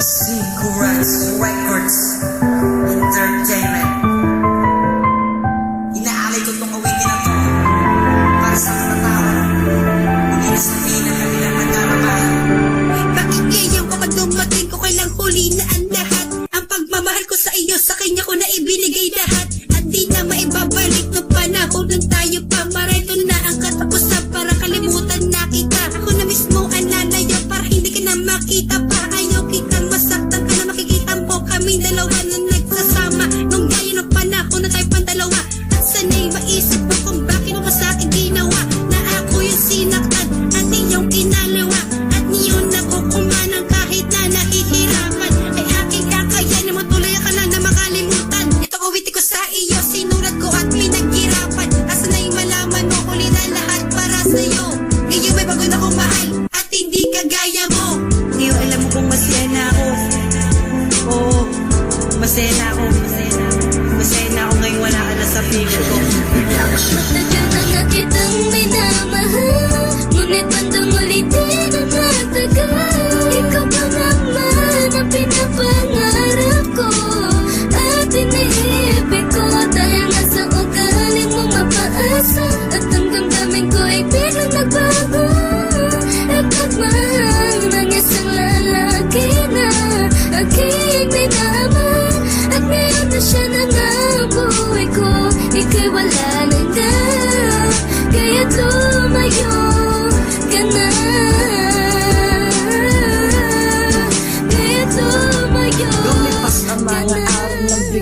Secrets Records. Masaya na ako. Ngayong wala ka na sa piso ko. Matagal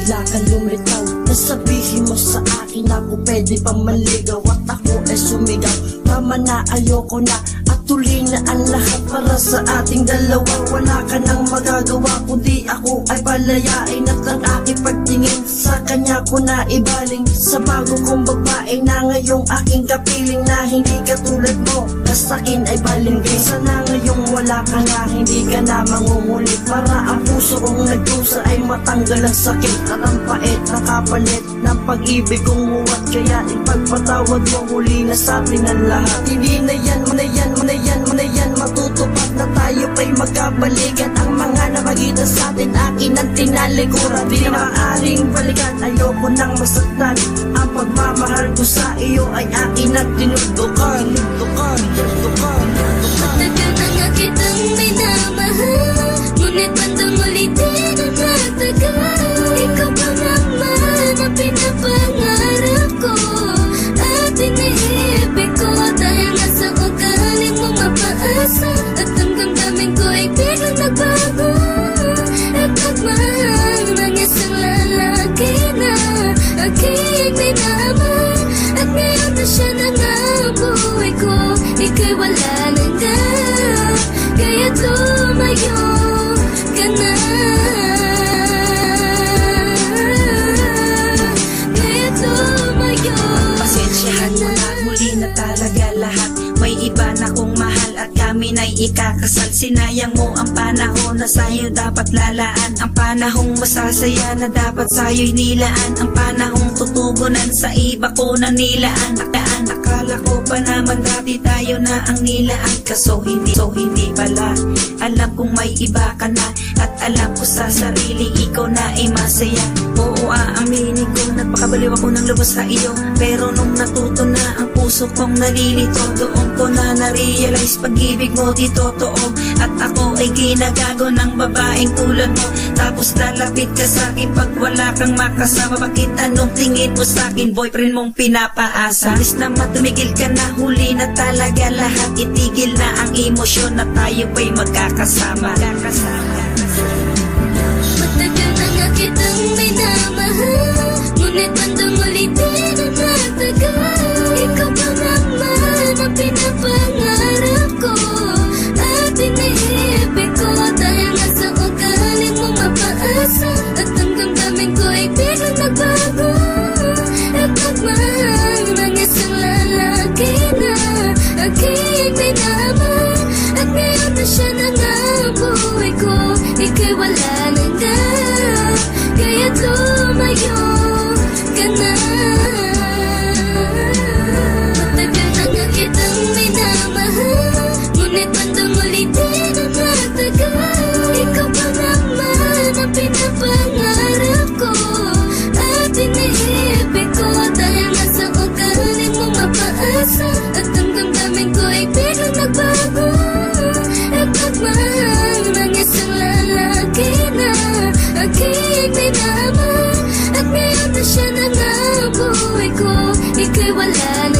bigla kang lumitaw. Nasabihin mo sa akin ako pwede pa manligaw At ako ay sumigaw. Tama na ayoko na At tuloy na ang lahat para sa ating dalawa. Wala ka nang magagawa kundi ako ay palayain At ang aking pagtingin sa kanya ko na ibaling. Sa bago kong babae na ngayong aking kapiling Na hindi katulad mo. Na sa akin ay balinggay Sana ngayong wala ka na hindi ka na mangungulit. Para ang puso kong nagdusa ay matanggal ang sakit. At ang pait na kapalit ng pag-ibig kong huwat Kaya ipagpatawad mo huli na sa atin ang lahat. Hindi na yan, na yan, magkabalikan Ang mga namagitan sa atin. Akin ang tinalikuran Di na maaaring balikan, ayoko nang masaktan Ang pagmamahal ko sa iyo. Ay akin tinutukan Tinutukan, tinutukan, ikakasal Sinayang mo ang panahon na sa'yo dapat lalaan. Ang panahong masasaya na dapat sa'yo'y nilaan. Ang panahong tutugunan sa iba ko na nilaan. Nakaan, akala ko pa naman dati tayo na ang nilaan. Kaso hindi, so hindi pala. Alam kong may iba ka na At alam ko sa sarili ikaw na ay masaya. Oo aaminin ko Napakabaliw ako ng lubos sa iyo. Pero nung natuto na ang puso kong nalilito Doon ko na na-realize pag-ibig mo di totoo. At ako ay ginagago ng babaeng tulad mo. Tapos lalapit ka sa akin pag wala kang makasama. Bakit anong tingin mo sa akin boyfriend mong pinapaasa? Alis na matumigil ka na huli na talaga lahat. Itigil na ang emosyon na tayo ba'y magkakasama. Magkakasama Kaya will learn